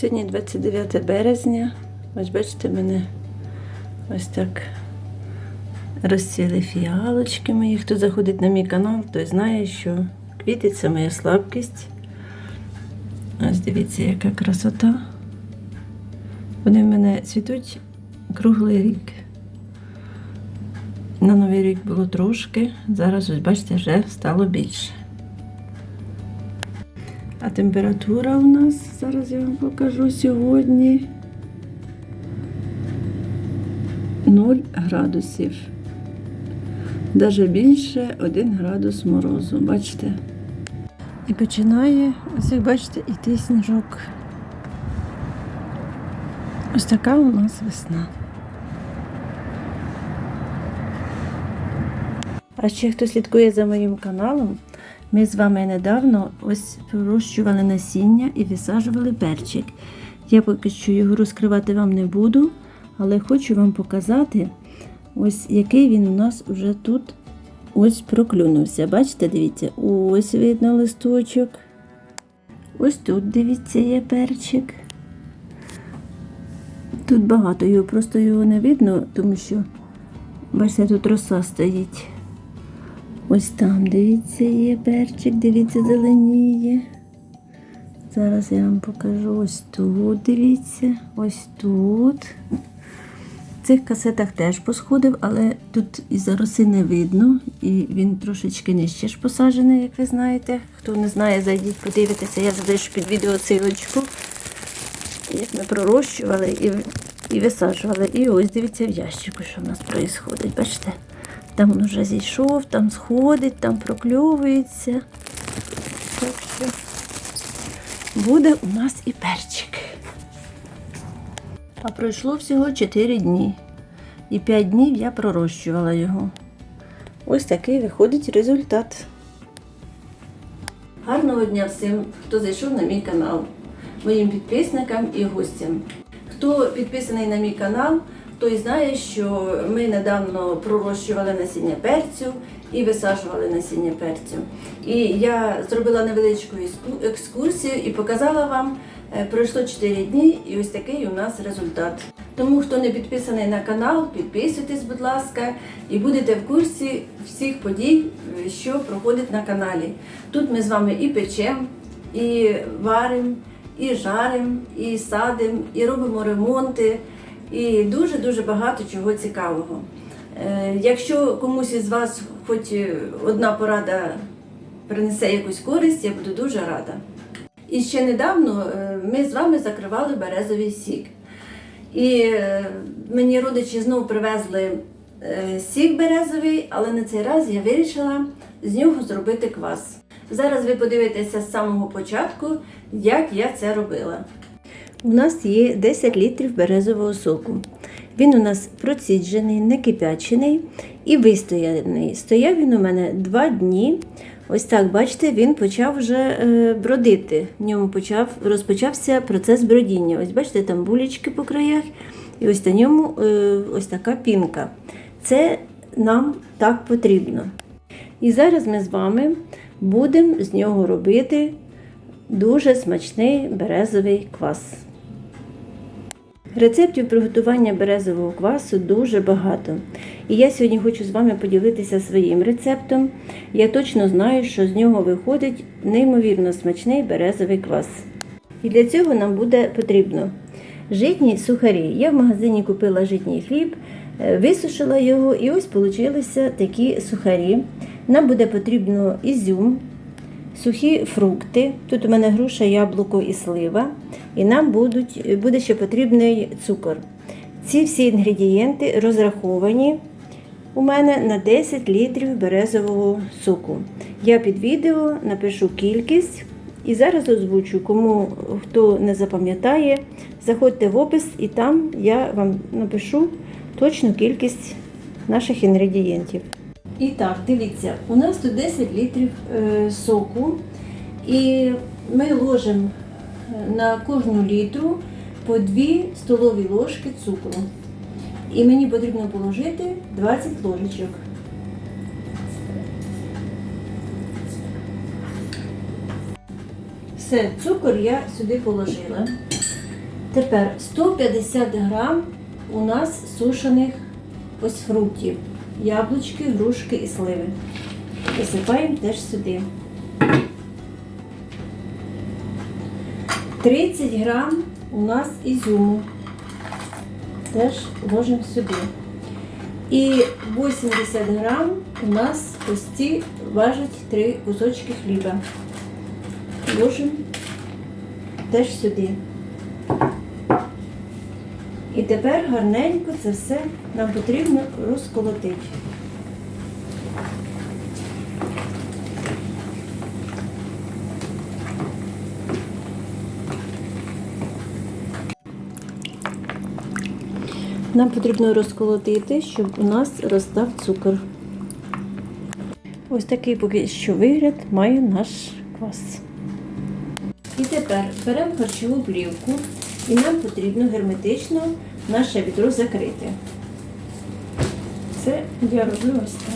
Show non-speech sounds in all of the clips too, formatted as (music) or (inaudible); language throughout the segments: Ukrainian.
Сьогодні 29 березня. Ось бачите, мене ось так розцвіли фіалочки мої. Хто заходить на мій канал, той знає, що квіти це моя слабкість. Ось дивіться, яка красота. Вони в мене цвітуть круглий рік. На новий рік було трошки, зараз, ось бачите, вже стало більше. А температура у нас, зараз я вам покажу сьогодні 0 градусів. Даже більше 1 градус морозу, бачите? І починає, ось як бачите, іти сніжок. Ось така у нас весна. А ще хто слідкує за моїм каналом, ми з вами недавно ось пророщували насіння і висаджували перчик. Я поки що його розкривати вам не буду, але хочу вам показати, ось який він у нас вже тут ось проклюнувся. Бачите, дивіться, ось видно листочок. Ось тут, дивіться, є перчик. Тут багато його, просто його не видно, тому що, бачите, тут роса стоїть. Ось там, дивіться, є перчик, дивіться, зеленіє. Зараз я вам покажу ось тут, дивіться, ось тут. В цих касетах теж посходив, але тут із-за роси не видно, і він трошечки нижче ж посаджений, як ви знаєте. Хто не знає, зайдіть, подивитися, я залишу під відео силочку, як ми пророщували і, і висаджували. І ось дивіться в ящику, що в нас відбувається. Бачите? Там він вже зійшов, там сходить, там прокльовується. Так що буде у нас і перчик. А пройшло всього 4 дні. І 5 днів я пророщувала його. Ось такий виходить результат. Гарного дня всім, хто зайшов на мій канал, моїм підписникам і гостям. Хто підписаний на мій канал, той знає, що ми недавно пророщували насіння перцю і висаджували насіння перцю. І я зробила невеличку екскурсію і показала вам. Е, Пройшло 4 дні і ось такий у нас результат. Тому хто не підписаний на канал, підписуйтесь, будь ласка, і будете в курсі всіх подій, е, що проходять на каналі. Тут ми з вами і печемо, і варимо, і жаримо, і садимо, і робимо ремонти, і дуже-дуже багато чого цікавого. Е, Якщо комусь із вас хоч е, одна порада принесе якусь користь, я буду дуже рада. І ще недавно е, ми з вами закривали березовий сік. І мені родичі знову привезли сік березовий, але на цей раз я вирішила з нього зробити квас. Зараз ви подивитеся з самого початку, як я це робила. У нас є 10 літрів березового соку. Він у нас проціджений, не кипячений і вистояний. Стояв він у мене 2 дні. Ось так, бачите, він почав вже е, бродити. В ньому почав, розпочався процес бродіння. Ось бачите, там булечки по краях, і ось на ньому е, ось така пінка. Це нам так потрібно. І зараз ми з вами будемо з нього робити дуже смачний березовий квас. Рецептів приготування березового квасу дуже багато. І я сьогодні хочу з вами поділитися своїм рецептом. Я точно знаю, що з нього виходить неймовірно смачний березовий квас. І для цього нам буде потрібно житні сухарі. Я в магазині купила житній хліб, е, висушила його, і ось получилися такі сухарі. Нам буде потрібно ізюм, сухі фрукти. Тут у мене груша, яблуко і слива. І нам будуть, буде ще потрібний цукор. Ці всі інгредієнти розраховані у мене на 10 літрів березового соку. Я під відео напишу кількість і зараз озвучу, кому хто не запам'ятає, заходьте в опис і там я вам напишу точну кількість наших інгредієнтів. І так, дивіться, у нас тут 10 літрів е, соку, і ми ложимо на кожну літру по 2 столові ложки цукру. І мені потрібно положити 20 ложечок. Все, цукор я сюди положила. Тепер 150 грам у нас сушених ось фруктів. Яблучки, грушки і сливи. Висипаємо теж сюди. 30 грам у нас ізюму. Теж ложимо сюди. І 80 грам у нас ось ці важать 3 кусочки хліба. Ложимо теж сюди. І тепер гарненько це все нам потрібно розколотити. Нам потрібно розколотити, щоб у нас розстав цукор. Ось такий поки що вигляд має наш квас. І тепер беремо харчову плівку і нам потрібно герметично наше відро закрити. Це я роблю ось так.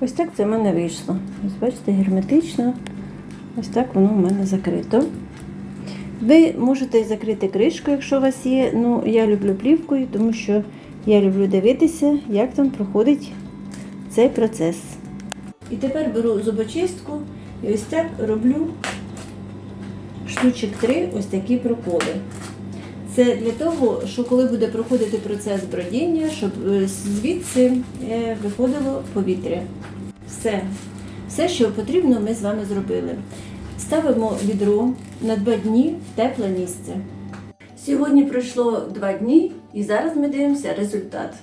Ось так це в мене вийшло. Ось бачите, герметично. Ось так воно в мене закрито. Ви можете закрити кришку, якщо у вас є. Ну, я люблю плівкою, тому що я люблю дивитися, як там проходить цей процес. І тепер беру зубочистку і ось так роблю штучок три ось такі проколи. Це для того, що коли буде проходити процес бродіння, щоб е, звідси е, виходило повітря. Все, все, що потрібно, ми з вами зробили. Ставимо відро на два дні в тепле місце. Сьогодні пройшло два дні і зараз ми дивимося результат.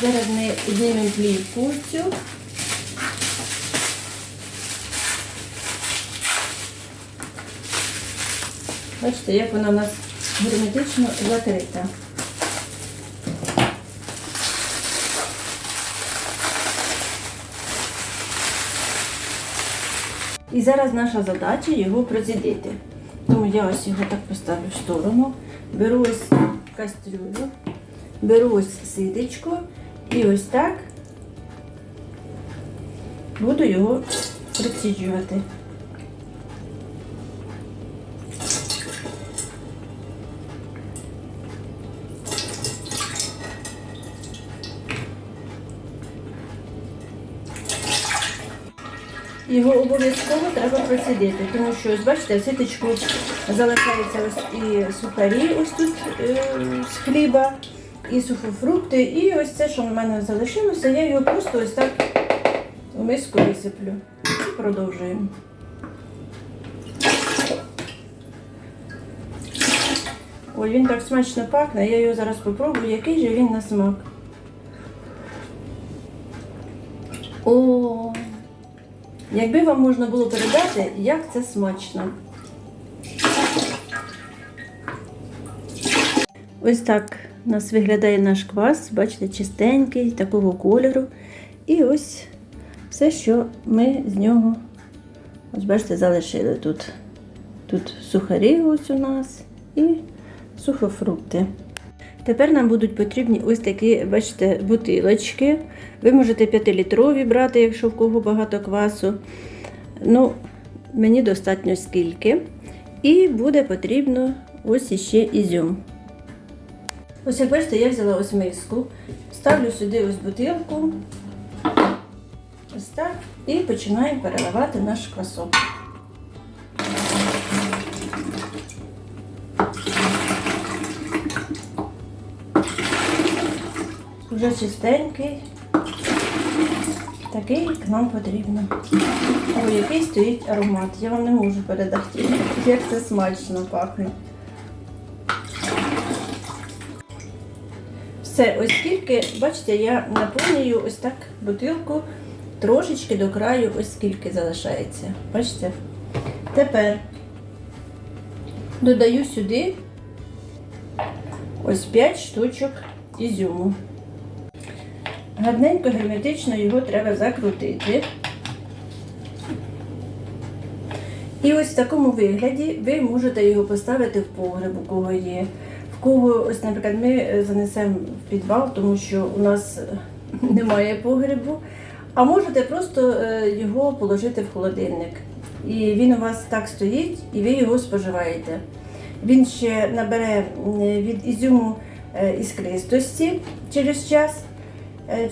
Зараз ми знімемо плівку цю. Бачите, як вона у нас герметично закрита. І зараз наша задача його процідити. Тому я ось його так поставлю в сторону. Беру ось кастрюлю, беру ось ситечко і ось так буду його проціджувати. Його обов'язково треба просидіти, тому що, ось бачите, в ситочку залишаються ось і сухарі, ось тут е, з хліба, і сухофрукти, і ось це, що в мене залишилося, я його просто ось так у миску висиплю. І продовжуємо. Ой, він так смачно пахне, я його зараз попробую, який же він на смак. О, Якби вам можна було передати, як це смачно. Ось так у нас виглядає наш квас, бачите, чистенький, такого кольору. І ось все, що ми з нього, ось бачите, залишили тут. Тут сухарі ось у нас і сухофрукти. Тепер нам будуть потрібні ось такі, бачите, бутилочки. Ви можете 5-літрові брати, якщо в кого багато квасу. Ну, мені достатньо скільки. І буде потрібно ось іще ізюм. Ось як бачите, я взяла ось миску, ставлю сюди ось бутилку. Ось так. І починаємо переливати наш квасок. Вже чистенький. Такий, як нам потрібно. Ой, який стоїть аромат. Я вам не можу передати, як це смачно пахне. Все, ось скільки, бачите, я наповнюю ось так бутилку трошечки до краю, ось скільки залишається. Бачите? Тепер додаю сюди ось 5 штучок ізюму. Гарненько герметично його треба закрутити. І ось в такому вигляді ви можете його поставити в погреб, у кого є. В кого, ось, наприклад, ми е, занесемо в підвал, тому що у нас е, (laughs) немає погребу. А можете просто е, його положити в холодильник. І він у вас так стоїть, і ви його споживаєте. Він ще набере від ізюму іскристості через час,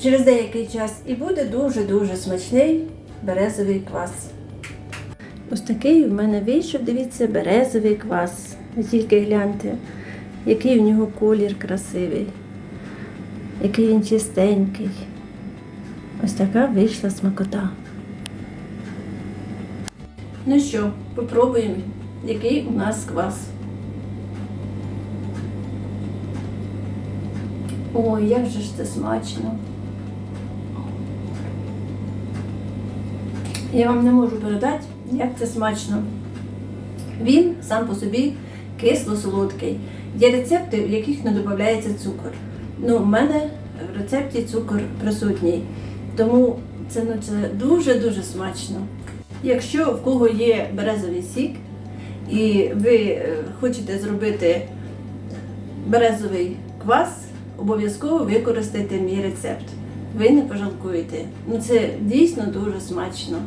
через деякий час, і буде дуже-дуже смачний березовий квас. Ось такий в мене вийшов, дивіться, березовий квас. Ви тільки гляньте, який у нього колір красивий, який він чистенький. Ось така вийшла смакота. Ну що, попробуємо, який у нас квас. Ой, як же ж це смачно. Я вам не можу передати, як це смачно. Він сам по собі кисло-солодкий. Є рецепти, в яких не додається цукор. Ну, в мене в рецепті цукор присутній. Тому це, ну, дуже-дуже смачно. Якщо в кого є березовий сік, і ви е, хочете зробити березовий квас, обов'язково використайте мій рецепт. Ви не пожалкуєте. Ну це дійсно дуже смачно.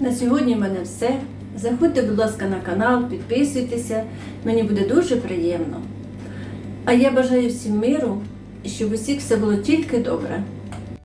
На сьогодні в мене все. Заходьте, будь ласка, на канал, підписуйтеся, мені буде дуже приємно. А я бажаю всім миру щоб усіх все було тільки добре.